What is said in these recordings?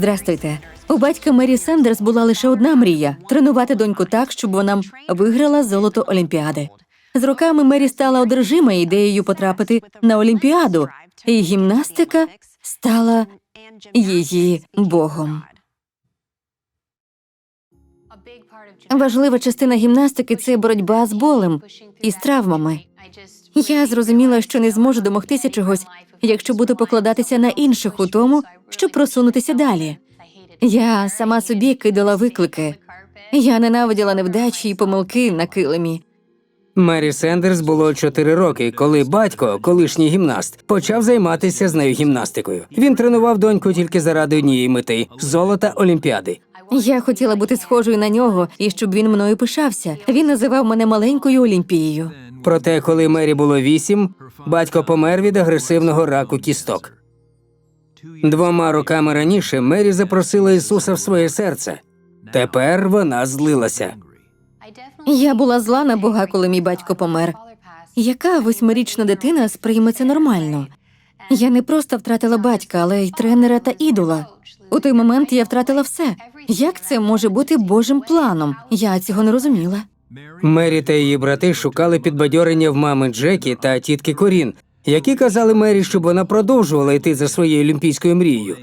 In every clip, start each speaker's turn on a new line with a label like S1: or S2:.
S1: Здрастуйте. У батька Мері Сендерс була лише одна мрія тренувати доньку так, щоб вона виграла золото Олімпіади. З роками Мері стала одержима ідеєю потрапити на Олімпіаду, і гімнастика стала її богом. Важлива частина гімнастики це боротьба з болем і з травмами. Я зрозуміла, що не зможу домогтися чогось, якщо буду покладатися на інших у тому, щоб просунутися далі. Я сама собі кидала виклики. Я ненавиділа невдачі і помилки на килимі.
S2: Мері Сендерс було 4 роки, коли батько, колишній гімнаст, почав займатися з нею гімнастикою. Він тренував доньку тільки заради однієї мети золота Олімпіади.
S1: Я хотіла бути схожою на нього і щоб він мною пишався. Він називав мене маленькою Олімпією.
S2: Проте, коли Мері було вісім, батько помер від агресивного раку кісток. Двома роками раніше Мері запросила Ісуса в своє серце. Тепер вона злилася.
S1: Я була зла на Бога, коли мій батько помер. Яка восьмирічна дитина сприйме це нормально? Я не просто втратила батька, але й тренера та ідола. У той момент я втратила все. Як це може бути Божим планом? Я цього не розуміла.
S2: Мері та її брати шукали підбадьорення в мами Джекі та тітки Корін, які казали Мері, щоб вона продовжувала йти за своєю олімпійською мрією.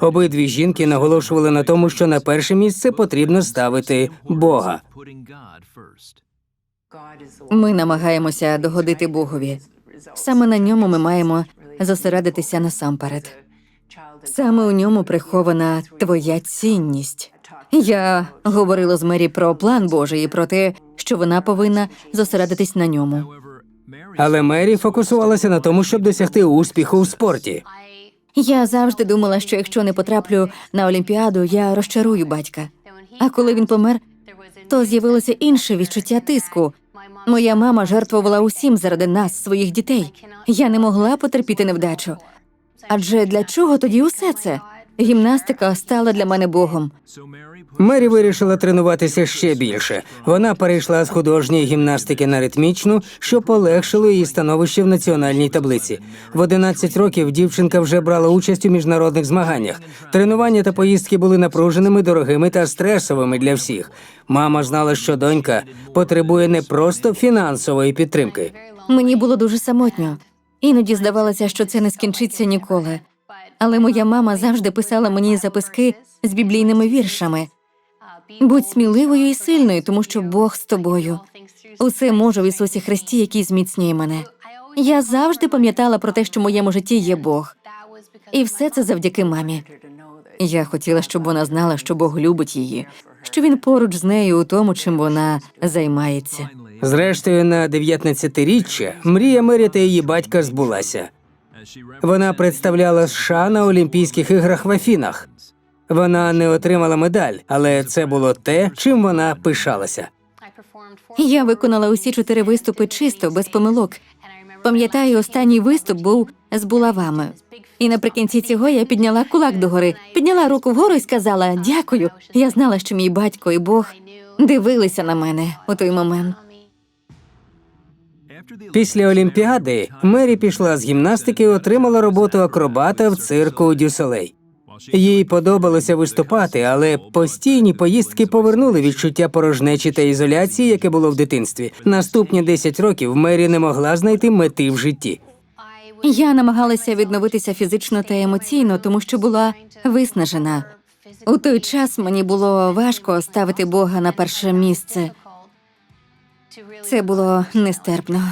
S2: Обидві жінки наголошували на тому, що на перше місце потрібно ставити Бога.
S1: Ми намагаємося догодити Богові. Саме на ньому ми маємо зосередитися насамперед. Саме у ньому прихована твоя цінність. Я говорила з Мері про план Божий і про те, що вона повинна зосередитись на ньому.
S2: Але Мері фокусувалася на тому, щоб досягти успіху в спорті.
S1: Я завжди думала, що якщо не потраплю на Олімпіаду, я розчарую батька. А коли він помер, то з'явилося інше відчуття тиску. Моя мама жертвувала усім заради нас, своїх дітей. Я не могла потерпіти невдачу. Адже для чого тоді усе це? Гімнастика стала для мене богом.
S2: Мері вирішила тренуватися ще більше. Вона перейшла з художньої гімнастики на ритмічну, що полегшило її становище в національній таблиці. В 11 років дівчинка вже брала участь у міжнародних змаганнях. Тренування та поїздки були напруженими, дорогими та стресовими для всіх. Мама знала, що донька потребує не просто фінансової підтримки.
S1: Мені було дуже самотньо. Іноді здавалося, що це не скінчиться ніколи. Але моя мама завжди писала мені записки з біблійними віршами. Будь сміливою і сильною, тому що Бог з тобою. Усе можу в Ісусі Христі, який зміцнює мене. Я завжди пам'ятала про те, що в моєму житті є Бог. І все це завдяки мамі. Я хотіла, щоб вона знала, що Бог любить її, що він поруч з нею у тому, чим вона займається.
S2: Зрештою, на 19-річчя мрія Мері та її батька збулася. Вона представляла США на Олімпійських іграх в Афінах. Вона не отримала медаль, але це було те, чим вона пишалася.
S1: Я виконала усі чотири виступи чисто, без помилок. Пам'ятаю, останній виступ був з булавами. І наприкінці цього я підняла кулак догори, підняла руку вгору і сказала дякую. Я знала, що мій батько і Бог дивилися на мене у той момент.
S2: Після Олімпіади Мері пішла з гімнастики і отримала роботу акробата в цирку Дюсолей. Їй подобалося виступати, але постійні поїздки повернули відчуття порожнечі та ізоляції, яке було в дитинстві. Наступні 10 років Мері не могла знайти мети в житті.
S1: Я намагалася відновитися фізично та емоційно, тому що була виснажена. У той час мені було важко ставити Бога на перше місце. Це було нестерпно.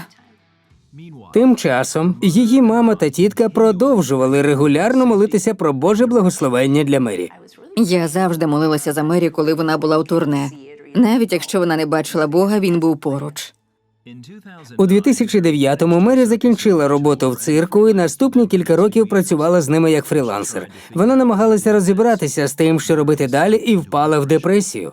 S2: Тим часом її мама та тітка продовжували регулярно молитися про Боже благословення для Мері.
S1: Я завжди молилася за Мері, коли вона була у турне. Навіть якщо вона не бачила Бога, він був поруч.
S2: У 2009-му Мері закінчила роботу в цирку і наступні кілька років працювала з ними як фрілансер. Вона намагалася розібратися з тим, що робити далі, і впала в депресію.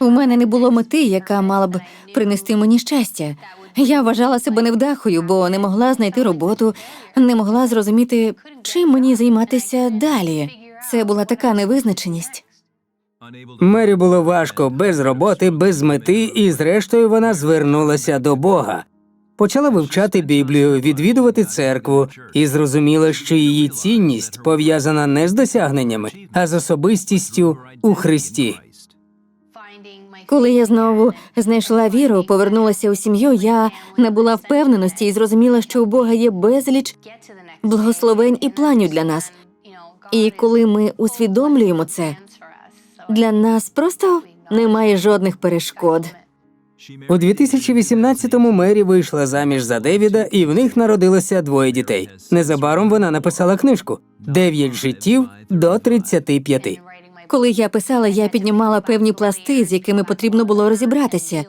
S1: У мене не було мети, яка мала б принести мені щастя. Я вважала себе невдахою, бо не могла знайти роботу, не могла зрозуміти, чим мені займатися далі. Це була така невизначеність.
S2: Мері було важко без роботи, без мети, і зрештою вона звернулася до Бога. Почала вивчати Біблію, відвідувати церкву і зрозуміла, що її цінність пов'язана не з досягненнями, а з особистістю у Христі.
S1: Коли я знову знайшла віру, повернулася у сім'ю, я набула впевненості і зрозуміла, що у Бога є безліч благословень і планів для нас. І коли ми усвідомлюємо це, для нас просто немає жодних перешкод.
S2: У 2018-му Мері вийшла заміж за Девіда, і в них народилося двоє дітей. Незабаром вона написала книжку Дев'ять життів до 35».
S1: Коли я писала, я піднімала певні пласти, з якими потрібно було розібратися.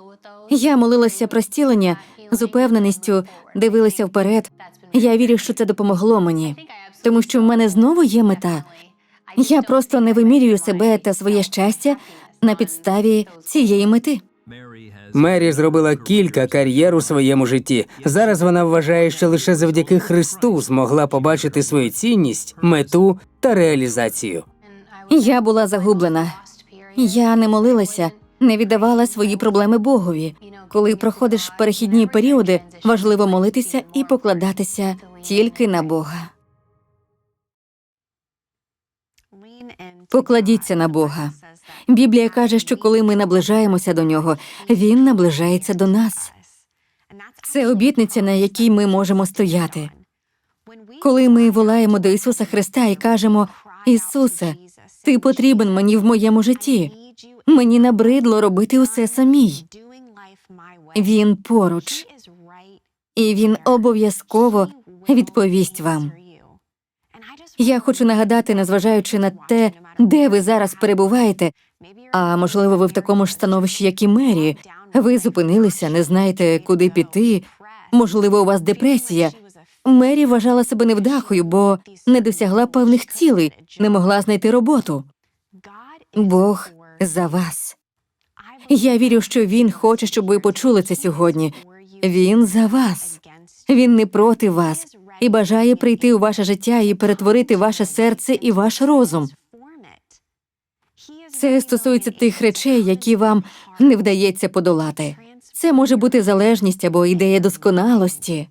S1: Я молилася про стілення з упевненістю, дивилася вперед. Я вірю, що це допомогло мені, тому що в мене знову є мета. Я просто не вимірюю себе та своє щастя на підставі цієї мети.
S2: Мері зробила кілька кар'єр у своєму житті. Зараз вона вважає, що лише завдяки Христу змогла побачити свою цінність, мету та реалізацію.
S1: Я була загублена. Я не молилася, не віддавала свої проблеми Богові. Коли проходиш перехідні періоди, важливо молитися і покладатися тільки на Бога. Покладіться на Бога. Біблія каже, що коли ми наближаємося до нього, він наближається до нас. Це обітниця, на якій ми можемо стояти. Коли ми волаємо до Ісуса Христа і кажемо: Ісусе, ти потрібен мені в моєму житті. Мені набридло робити усе самій. Він поруч, і він обов'язково відповість вам. Я хочу нагадати, незважаючи на те, де ви зараз перебуваєте, а можливо, ви в такому ж становищі, як і Мері. Ви зупинилися, не знаєте, куди піти. Можливо, у вас депресія. Мері вважала себе невдахою, бо не досягла певних цілей, не могла знайти роботу. Бог за вас. Я вірю, що він хоче, щоб ви почули це сьогодні. Він за вас. Він не проти вас і бажає прийти у ваше життя і перетворити ваше серце і ваш розум. Це стосується тих речей, які вам не вдається подолати. Це може бути залежність або ідея досконалості.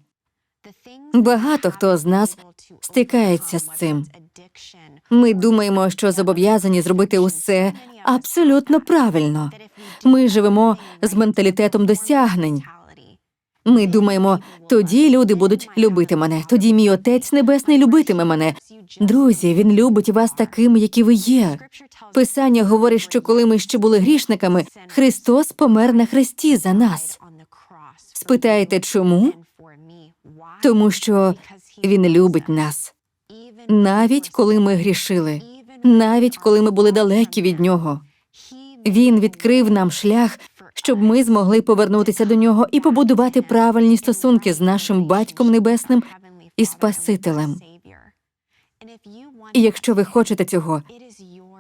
S1: Багато хто з нас стикається з цим. Ми думаємо, що зобов'язані зробити усе абсолютно правильно. Ми живемо з менталітетом досягнень. Ми думаємо, тоді люди будуть любити мене, тоді мій отець небесний любитиме мене. Друзі, він любить вас таким, які ви є. Писання говорить, що коли ми ще були грішниками, Христос помер на хресті за нас. Спитаєте, чому? Тому що Він любить нас, навіть коли ми грішили, навіть коли ми були далекі від нього. Він відкрив нам шлях, щоб ми змогли повернутися до нього і побудувати правильні стосунки з нашим батьком небесним і Спасителем. І якщо ви хочете цього,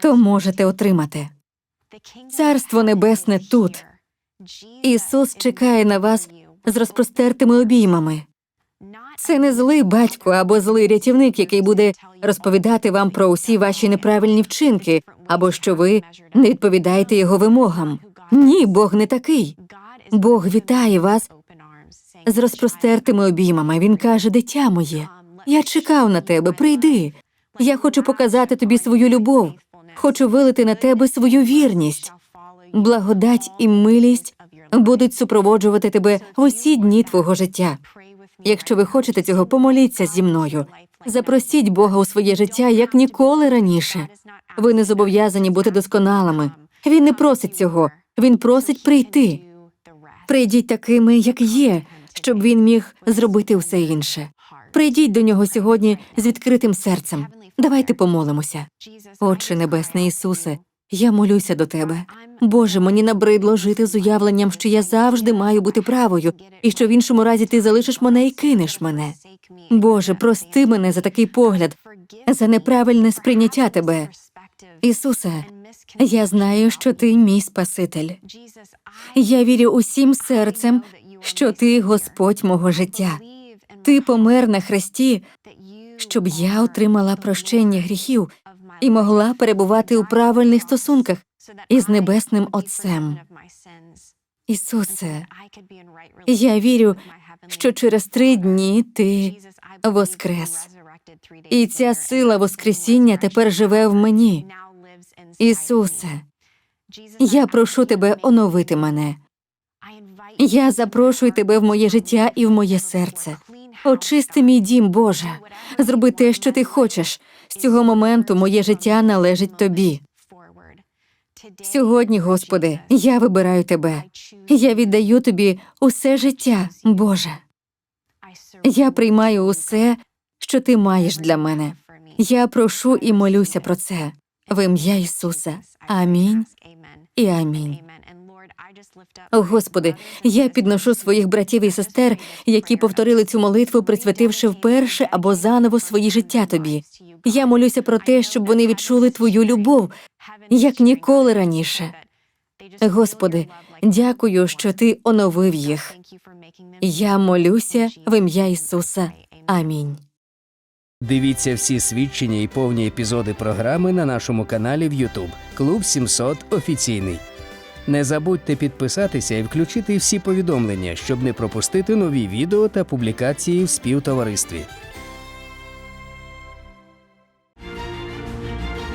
S1: то можете отримати. Царство Небесне тут. Ісус чекає на вас з розпростертими обіймами. Це не злий батько або злий рятівник, який буде розповідати вам про усі ваші неправильні вчинки, або що ви не відповідаєте його вимогам. Ні, Бог не такий. Бог вітає вас з розпростертими обіймами. Він каже: Дитя моє, я чекав на тебе, прийди. Я хочу показати тобі свою любов, хочу вилити на тебе свою вірність. Благодать і милість будуть супроводжувати тебе усі дні твого життя. Якщо ви хочете цього, помоліться зі мною. Запросіть Бога у своє життя як ніколи раніше. Ви не зобов'язані бути досконалими. Він не просить цього. Він просить прийти. Прийдіть такими, як є, щоб він міг зробити все інше. Прийдіть до нього сьогодні з відкритим серцем. Давайте помолимося. Отче Небесний Ісусе, я молюся до тебе. Боже, мені набридло жити з уявленням, що я завжди маю бути правою, і що в іншому разі ти залишиш мене і кинеш мене. Боже, прости мене за такий погляд, за неправильне сприйняття тебе. Ісусе, я знаю, що ти мій Спаситель. Я вірю усім серцем, що ти Господь мого життя. Ти помер на хресті, щоб я отримала прощення гріхів і могла перебувати у правильних стосунках із небесним Отцем. Ісусе, я вірю, що через три дні ти воскрес. І ця сила Воскресіння тепер живе в мені. Ісусе, я прошу тебе оновити мене. Я запрошую тебе в моє життя і в моє серце. Очисти мій дім, Боже. Зроби те, що ти хочеш. З цього моменту моє життя належить тобі. Сьогодні, Господи, я вибираю тебе. Я віддаю тобі усе життя, Боже. Я приймаю усе, що ти маєш для мене. Я прошу і молюся про це в ім'я Ісуса. Амінь і амінь. О, Господи, я підношу своїх братів і сестер, які повторили цю молитву, присвятивши вперше або заново свої життя тобі. Я молюся про те, щоб вони відчули твою любов, як ніколи раніше. Господи, дякую, що ти оновив їх. Я молюся в ім'я Ісуса. Амінь.
S2: Дивіться всі свідчення і повні епізоди програми на нашому каналі в YouTube Клуб 700 офіційний. Не забудьте підписатися і включити всі повідомлення, щоб не пропустити нові відео та публікації в співтоваристві.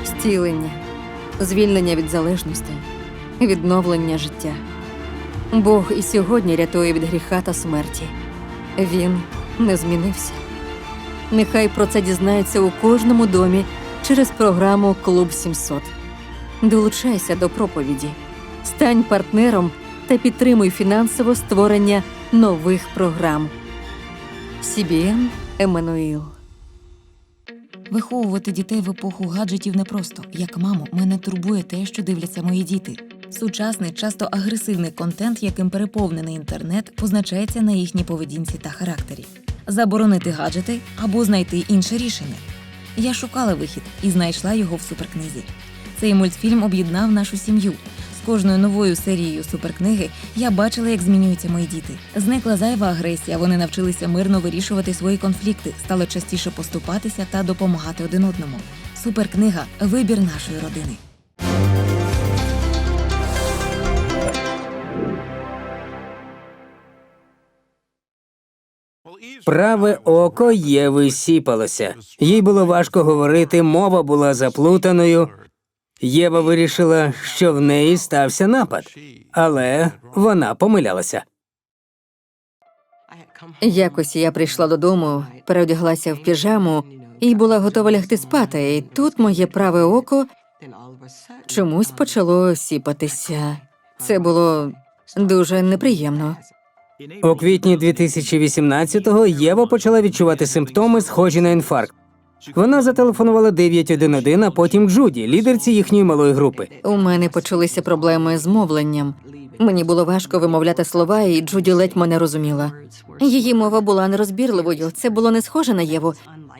S1: Зцілення, звільнення від залежностей, відновлення життя. Бог і сьогодні рятує від гріха та смерті. Він не змінився. Нехай про це дізнається у кожному домі через програму Клуб 700. Долучайся до проповіді, стань партнером та підтримуй фінансово створення нових програм. CBN Еммануїл.
S3: Виховувати дітей в епоху гаджетів непросто. Як маму, мене турбує те, що дивляться мої діти. Сучасний, часто агресивний контент, яким переповнений інтернет, позначається на їхній поведінці та характері. Заборонити гаджети або знайти інше рішення. Я шукала вихід і знайшла його в суперкнизі. Цей мультфільм об'єднав нашу сім'ю. З кожною новою серією суперкниги я бачила, як змінюються мої діти. Зникла зайва агресія. Вони навчилися мирно вирішувати свої конфлікти, стали частіше поступатися та допомагати один одному. Суперкнига вибір нашої родини.
S2: Праве око Єви сіпалося. Їй було важко говорити, мова була заплутаною. Єва вирішила, що в неї стався напад, але вона помилялася.
S1: Якось я прийшла додому, переодяглася в піжаму і була готова лягти спати. І тут моє праве око чомусь почало сіпатися. Це було дуже неприємно.
S2: У квітні 2018-го Єва почала відчувати симптоми, схожі на інфаркт. Вона зателефонувала 911, а потім Джуді, лідерці їхньої малої групи.
S1: У мене почалися проблеми з мовленням. Мені було важко вимовляти слова, і Джуді ледь мене розуміла. Її мова була нерозбірливою. Це було не схоже на Єву.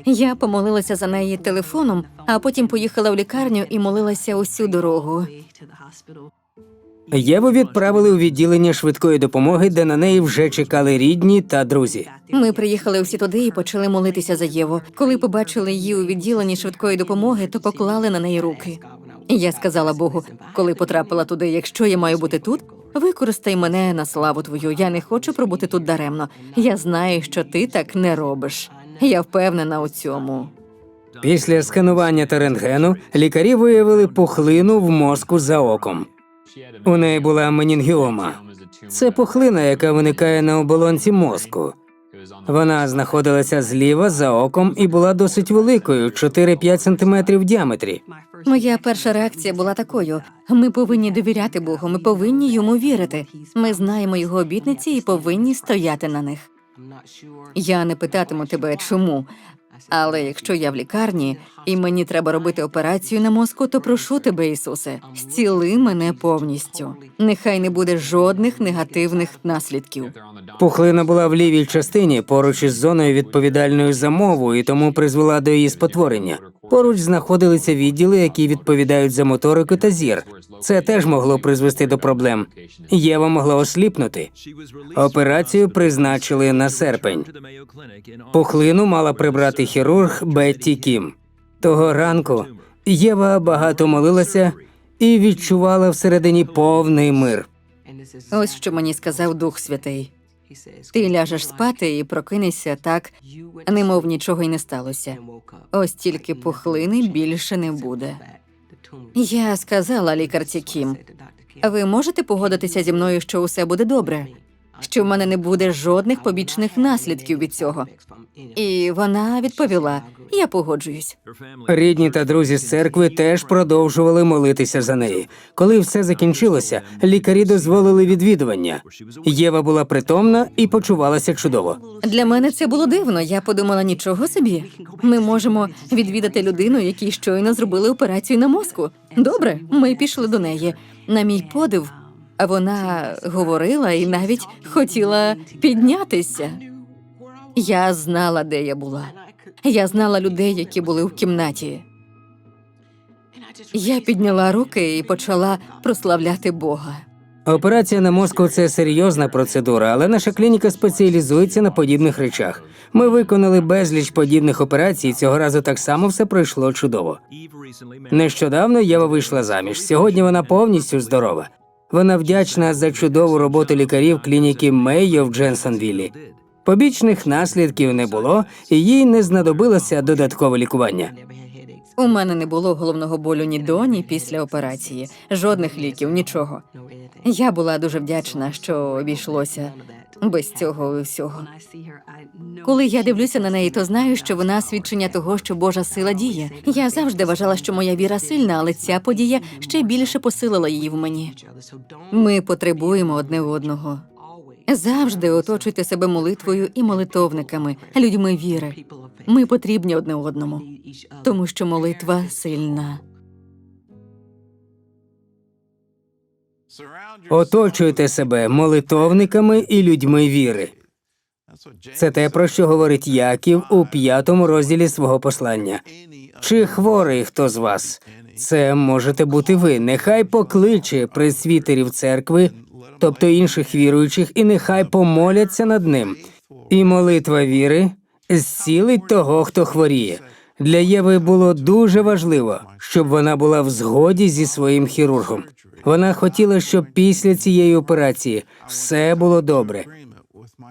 S1: Я помолилася за неї телефоном, а потім поїхала в лікарню і молилася усю дорогу.
S2: Єву відправили у відділення швидкої допомоги, де на неї вже чекали рідні та друзі.
S1: Ми приїхали усі туди і почали молитися за Єву. Коли побачили її у відділенні швидкої допомоги, то поклали на неї руки. Я сказала Богу, коли потрапила туди, якщо я маю бути тут, використай мене на славу твою. Я не хочу пробути тут даремно. Я знаю, що ти так не робиш. Я впевнена у цьому.
S2: Після сканування та рентгену лікарі виявили пухлину в мозку за оком. У неї була менінгіома. Це пухлина, яка виникає на оболонці мозку. Вона знаходилася зліва за оком і була досить великою 4-5 см в діаметрі.
S1: Моя перша реакція була такою: ми повинні довіряти Богу, ми повинні йому вірити. Ми знаємо його обітниці і повинні стояти на них. Я не питатиму тебе, чому. Але якщо я в лікарні і мені треба робити операцію на мозку, то прошу тебе, Ісусе, зціли мене повністю. Нехай не буде жодних негативних наслідків.
S2: Пухлина була в лівій частині поруч із зоною відповідальною за мову і тому призвела до її спотворення. Поруч знаходилися відділи, які відповідають за моторику та зір. Це теж могло призвести до проблем. Єва могла осліпнути. Операцію призначили на серпень. Пухлину мала прибрати хірург Бетті Кім. Того ранку Єва багато молилася і відчувала всередині повний мир.
S1: Ось що мені сказав Дух Святий. Ти ляжеш спати і прокинешся так, немов нічого й не сталося. Ось тільки пухлини більше не буде. Я сказала лікарці Кім, ви можете погодитися зі мною, що усе буде добре, що в мене не буде жодних побічних наслідків від цього. І вона відповіла: Я погоджуюсь.
S2: Рідні та друзі з церкви теж продовжували молитися за неї. Коли все закінчилося, лікарі дозволили відвідування. Єва була притомна і почувалася чудово.
S1: Для мене це було дивно. Я подумала, нічого собі. Ми можемо відвідати людину, якій щойно зробили операцію на мозку. Добре, ми пішли до неї. На мій подив, вона говорила і навіть хотіла піднятися. Я знала, де я була. Я знала людей, які були в кімнаті. Я підняла руки і почала прославляти Бога.
S2: Операція на мозку це серйозна процедура, але наша клініка спеціалізується на подібних речах. Ми виконали безліч подібних операцій. Цього разу так само все пройшло чудово. Нещодавно Єва вийшла заміж. Сьогодні вона повністю здорова. Вона вдячна за чудову роботу лікарів клініки Мейо в Дженсонвіллі. Побічних наслідків не було, і їй не знадобилося додаткове лікування.
S1: У мене не було головного болю ні до, ні після операції, жодних ліків, нічого. Я була дуже вдячна, що обійшлося без цього всього. Коли я дивлюся на неї, то знаю, що вона свідчення того, що Божа сила діє. Я завжди вважала, що моя віра сильна, але ця подія ще більше посилила її в мені. Ми потребуємо одне одного. Завжди оточуйте себе молитвою і молитовниками, людьми віри. Ми потрібні одне одному, тому що молитва сильна.
S2: Оточуйте себе молитовниками і людьми віри. Це те, про що говорить Яків у п'ятому розділі свого послання. Чи хворий хто з вас? Це можете бути ви. Нехай покличе пресвітерів церкви, тобто інших віруючих, і нехай помоляться над ним. І молитва віри зцілить того, хто хворіє. Для Єви було дуже важливо, щоб вона була в згоді зі своїм хірургом. Вона хотіла, щоб після цієї операції все було добре.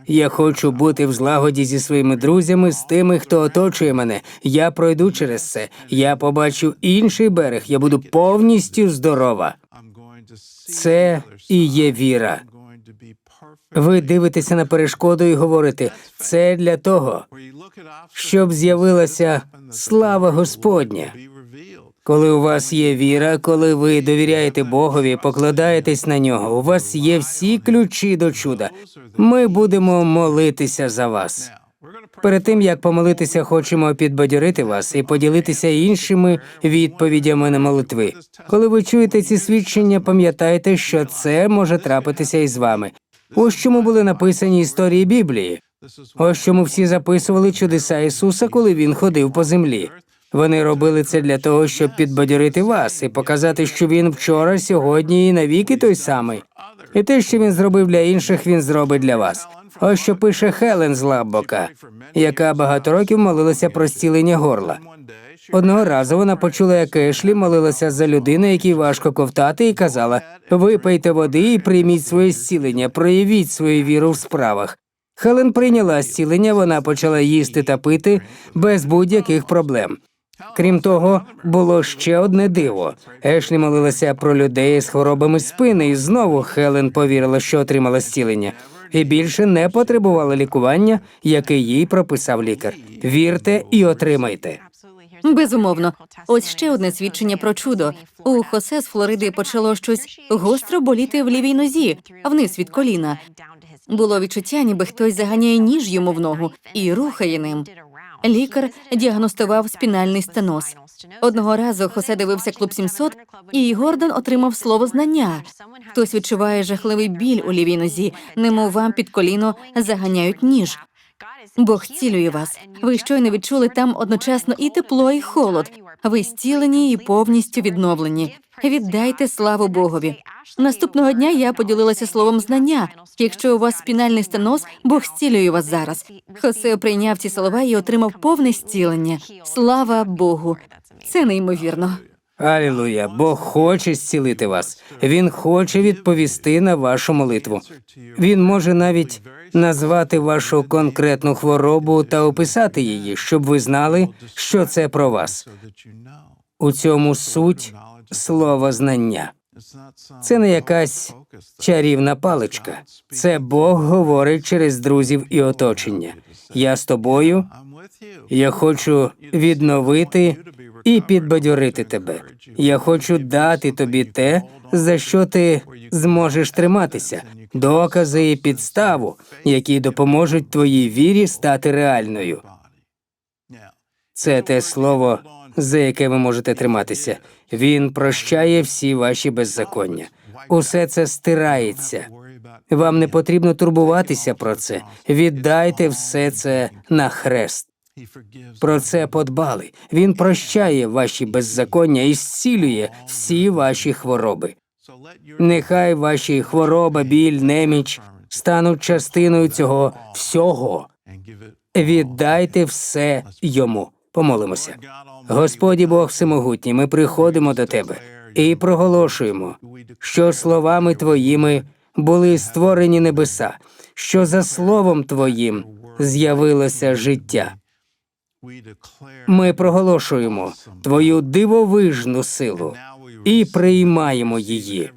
S2: Я хочу бути в злагоді зі своїми друзями, з тими, хто оточує мене. Я пройду через це. Я побачу інший берег. Я буду повністю здорова.
S4: Це і є віра.
S2: Ви дивитеся на перешкоду і говорите: це для того, щоб з'явилася слава Господня. Коли у вас є віра, коли ви довіряєте Богові, покладаєтесь на нього, у вас є всі ключі до чуда. Ми будемо молитися за вас. Перед тим як помолитися, хочемо підбадьорити вас і поділитися іншими відповідями на молитви. Коли ви чуєте ці свідчення, пам'ятайте, що це може трапитися і з вами. Ось чому були написані історії Біблії. Ось чому всі записували чудеса Ісуса, коли він ходив по землі. Вони робили це для того, щоб підбадьорити вас і показати, що він вчора, сьогодні і навіки той самий. І те, що він зробив для інших, він зробить для вас. Ось що пише Хелен з Лаббока, яка багато років молилася про зцілення горла. Одного разу вона почула, як Ешлі молилася за людину, якій важко ковтати, і казала: випийте води і прийміть своє зцілення, проявіть свою віру в справах. Хелен прийняла зцілення, вона почала їсти та пити без будь-яких проблем. Крім того, було ще одне диво. Ешлі молилася про людей з хворобами спини, і знову Хелен повірила, що отримала зцілення, і більше не потребувала лікування, яке їй прописав лікар. Вірте і отримайте.
S1: Безумовно, ось ще одне свідчення про чудо. У Хосе з Флориди почало щось гостро боліти в лівій нозі, вниз від коліна. Було відчуття, ніби хтось заганяє ніж йому в ногу і рухає ним. Лікар діагностував спінальний стеноз. Одного разу Хосе дивився клуб 700, і Гордон отримав слово знання. Хтось відчуває жахливий біль у лівій нозі, немов вам під коліно заганяють ніж. Бог цілює вас. Ви щойно відчули там одночасно і тепло, і холод. Ви зцілені і повністю відновлені. Віддайте славу Богові. Наступного дня я поділилася словом знання. Якщо у вас спінальний стеноз, Бог зцілює вас зараз. Хосе прийняв ці слова і отримав повне зцілення. Слава Богу! Це неймовірно.
S2: Алілуя! Бог хоче зцілити вас. Він хоче відповісти на вашу молитву. Він може навіть назвати вашу конкретну хворобу та описати її, щоб ви знали, що це про вас. У цьому суть слова знання. Це не якась чарівна паличка. Це Бог говорить через друзів і оточення. Я з тобою. Я хочу відновити і підбадьорити тебе. Я хочу дати тобі те, за що ти зможеш триматися, докази і підставу, які допоможуть твоїй вірі стати реальною. Це те слово, за яке ви можете триматися. Він прощає всі ваші беззаконня. Усе це стирається. Вам не потрібно турбуватися про це. Віддайте все це на хрест. Про це подбали. Він прощає ваші беззаконня і зцілює всі ваші хвороби. Нехай ваші хвороба, біль, неміч стануть частиною цього всього. Віддайте все йому. Помолимося. Господі Бог Всемогутній, ми приходимо до Тебе і проголошуємо, що словами Твоїми були створені небеса, що за словом Твоїм з'явилося життя. Ми проголошуємо Твою дивовижну силу і приймаємо її.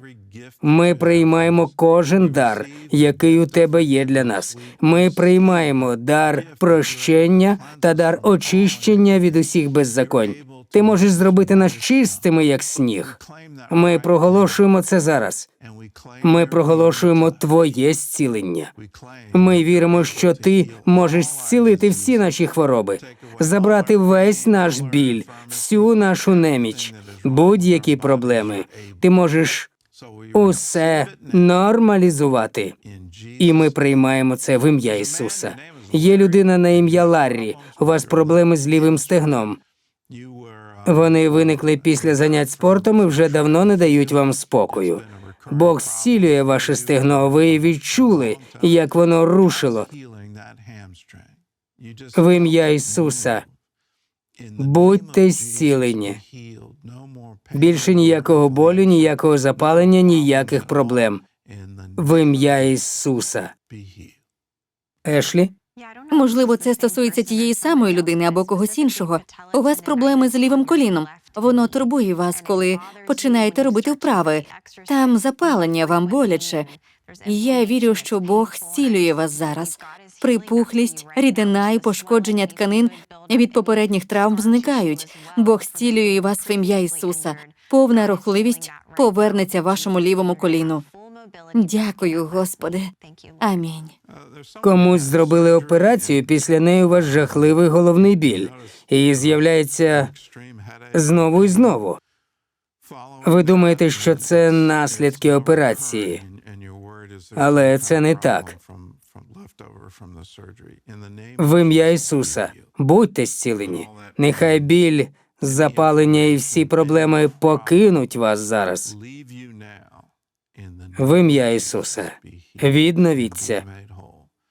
S2: Ми приймаємо кожен дар, який у тебе є для нас. Ми приймаємо дар прощення та дар очищення від усіх беззаконь. Ти можеш зробити нас чистими, як сніг. Ми проголошуємо це зараз. Ми проголошуємо твоє зцілення. Ми віримо, що ти можеш зцілити всі наші хвороби, забрати весь наш біль, всю нашу неміч, будь-які проблеми. Ти можеш усе нормалізувати. І ми приймаємо це в ім'я Ісуса. Є людина на ім'я Ларрі. У вас проблеми з лівим стегном. Вони виникли після занять спортом і вже давно не дають вам спокою. Бог зцілює ваше стегно. Ви відчули, як воно рушило в ім'я Ісуса. Будьте зцілені. Більше ніякого болю, ніякого запалення, ніяких проблем. В ім'я Ісуса. Ешлі,
S1: Можливо, це стосується тієї самої людини або когось іншого. У вас проблеми з лівим коліном. Воно турбує вас, коли починаєте робити вправи. Там запалення вам боляче. Я вірю, що Бог зцілює вас зараз. Припухлість, рідина і пошкодження тканин від попередніх травм зникають. Бог зцілює вас в ім'я Ісуса. Повна рухливість повернеться вашому лівому коліну. Дякую, Господи. Амінь.
S2: комусь зробили операцію, після неї у вас жахливий головний біль, і з'являється знову і знову. Ви думаєте, що це наслідки операції, але це не так. В ім'я Ісуса будьте зцілені. Нехай біль, запалення і всі проблеми покинуть вас зараз. В ім'я Ісуса. Відновіться.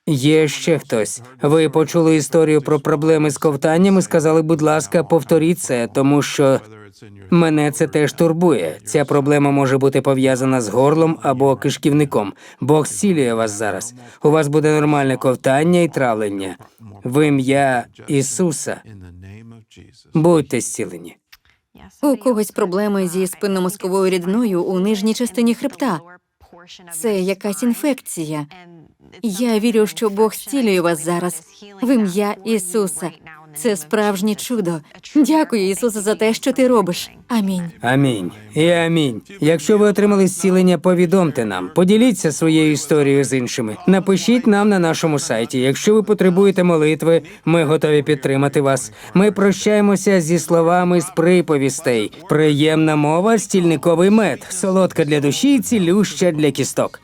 S2: Є ще хтось. Ви почули історію про проблеми з ковтанням і сказали, будь ласка, повторіть це, тому що мене це теж турбує. Ця проблема може бути пов'язана з горлом або кишківником. Бог зцілює вас зараз. У вас буде нормальне ковтання і травлення. В ім'я Ісуса. Будьте зцілені.
S1: У когось проблеми зі спинномозковою рідною у нижній частині хребта. Це якась інфекція. Я вірю, що Бог зцілює вас зараз в ім'я Ісуса. Це справжнє чудо. Дякую, Ісусе, за те, що ти робиш. Амінь.
S2: Амінь і амінь. Якщо ви отримали зцілення, повідомте нам. Поділіться своєю історією з іншими. Напишіть нам на нашому сайті. Якщо ви потребуєте молитви, ми готові підтримати вас. Ми прощаємося зі словами з приповістей. Приємна мова, стільниковий мед, солодка для душі, цілюща для кісток.